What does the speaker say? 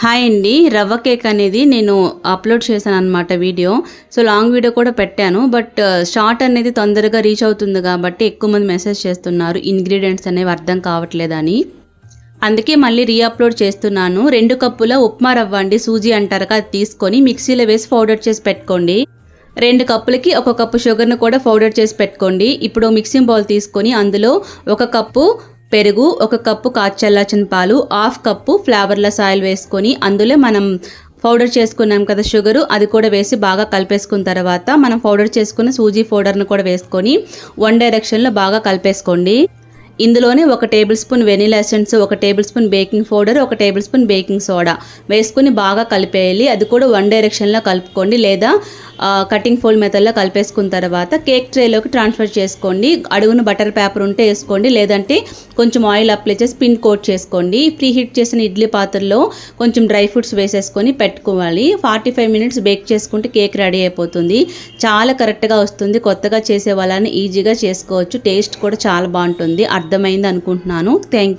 Hi అండి రవ్వ cake అనేది నేను అప్లోడ్ చేశాను అనమాట వీడియో. సో లాంగ్ వీడియో కూడా పెట్టాను బట్ షార్ట్ uh, అనేది తొందరగా రీచ్ అవుతుంది కాబట్టి ఎక్కువ మంది మెసేజ్ చేస్తున్నారు. ఇంగ్రీడియంట్స్ అనేవి అర్థం కావట్లేదని. అందుకే మళ్ళీ రీఅప్లోడ్ చేస్తున్నాను. రెండు కప్పుల ఉప్మా రవ్వ అండి సూజీ అంటారు కదా అది తీసుకొని మిక్సీలో వేసి పౌడర్ చేసి పెట్టుకోండి. రెండు కప్పులకి ఒక కప్పు షుగర్ను కూడా పౌడర్ చేసి పెట్టుకోండి. ఇప్పుడు మిక్సింగ్ బౌల్ తీసుకొని అందులో ఒక కప్పు పెరుగు ఒక కప్పు కాచల్లాచిన పాలు హాఫ్ కప్పు ఫ్లేవర్లెస్ ఆయిల్ వేసుకొని అందులో మనం పౌడర్ చేసుకున్నాం కదా షుగరు అది కూడా వేసి బాగా కలిపేసుకున్న తర్వాత మనం పౌడర్ చేసుకున్న సూజీ పౌడర్ను కూడా వేసుకొని వన్ డైరెక్షన్లో బాగా కలిపేసుకోండి. ఇందులోనే ఒక టేబుల్ స్పూన్ వెనీలా ఎసెన్స్ ఒక టేబుల్ స్పూన్ బేకింగ్ పౌడర్ ఒక టేబుల్ స్పూన్ బేకింగ్ సోడా వేసుకుని బాగా కలిపేయాలి. అది కూడా వన్ డైరెక్షన్లో కలుపుకోండి లేదా కటింగ్ ఫోల్డ్ మెథడ్లో కలిపేసుకున్న తర్వాత కేక్ ట్రేలోకి ట్రాన్స్ఫర్ చేసుకోండి. అడుగున బటర్ పేపర్ ఉంటే వేసుకోండి. లేదంటే కొంచెం ఆయిల్ అప్లై చేసి పిన్ కోట్ చేసుకోండి. ప్రీ హీట్ చేసిన ఇడ్లీ పాత్రలో కొంచెం డ్రై ఫ్రూట్స్ వేసేసుకొని పెట్టుకోవాలి. ఫార్టీ ఫైవ్ మినిట్స్ బేక్ చేసుకుంటే కేక్ రెడీ అయిపోతుంది. చాలా కరెక్ట్గా వస్తుంది. కొత్తగా చేసే వాళ్ళని ఈజీగా చేసుకోవచ్చు. టేస్ట్ కూడా చాలా బాగుంటుంది. అర్థమైంది అనుకుంటున్నాను థ్యాంక్ యూ